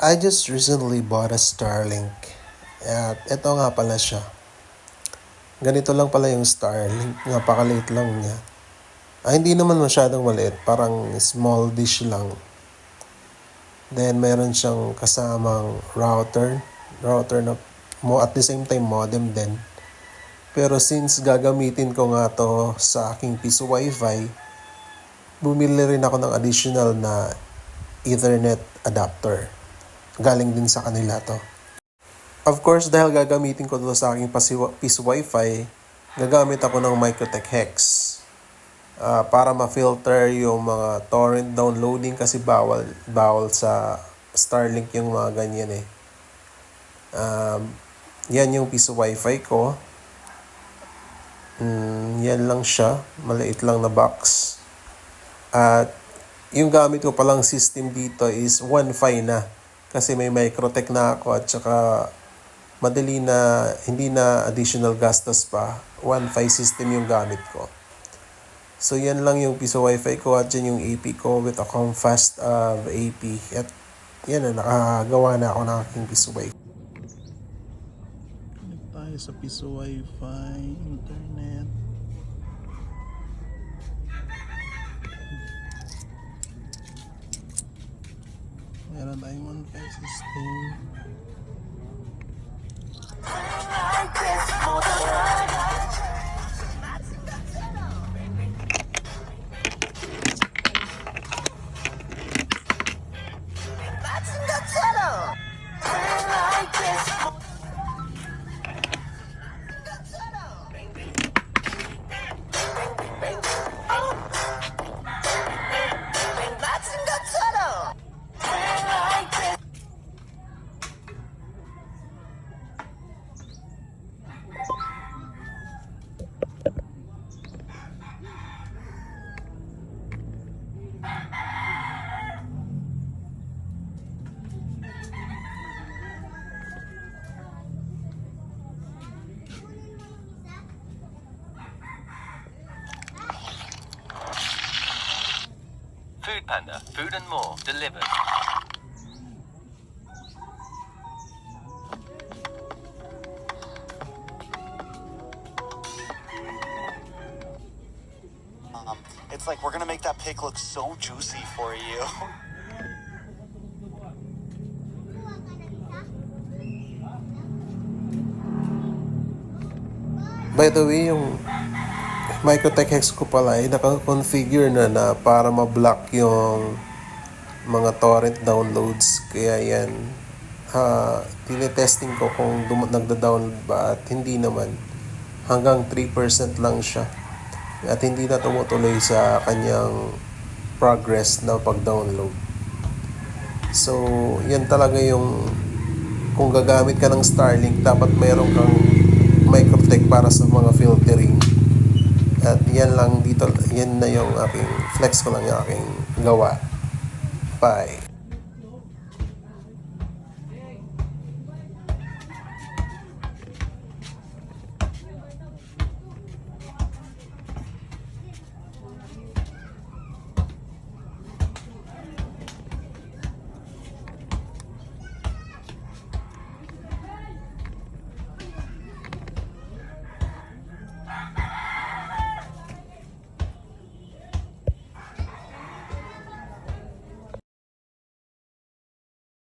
I just recently bought a Starlink. At ito nga pala siya. Ganito lang pala yung Starlink. Napakaliit lang niya. Ah, hindi naman masyadong maliit. Parang small dish lang. Then, meron siyang kasamang router. Router na mo at the same time modem din. Pero since gagamitin ko nga to sa aking piso wifi, bumili rin ako ng additional na Ethernet adapter. Galing din sa kanila to. Of course, dahil gagamitin ko to sa aking piso wifi, gagamit ako ng Microtech Hex. Ah, para ma-filter yung mga torrent downloading kasi bawal bawal sa Starlink yung mga ganyan eh. Um, yan yung piso wifi ko. Mm, yan lang siya. Maliit lang na box. At yung gamit ko palang system dito is Wi-Fi na. Kasi may Microtech na ako at saka madali na, hindi na additional gastos pa. Wi-Fi system yung gamit ko. So yan lang yung piso wifi ko at yan yung AP ko with a Comfast uh, AP. At yan na, nakagawa na ako ng aking piso wifi. Tayo sa piso wifi, internet. Meron tayong wifi Panda, food and more delivered. Um, it's like we're gonna make that pig look so juicy for you. By the way, yung Microtech Hex ko pala ay naka-configure na na para ma-block yung mga torrent downloads. Kaya yan, ha, tinetesting ko kung dum- nagda-download ba at hindi naman. Hanggang 3% lang siya. At hindi na tumutuloy sa kanyang progress na pag-download. So, yan talaga yung kung gagamit ka ng Starlink, dapat mayroon kang Microtech para sa mga filtering. At yan lang dito, yan na yung aking flex ko lang yung aking gawa. Bye.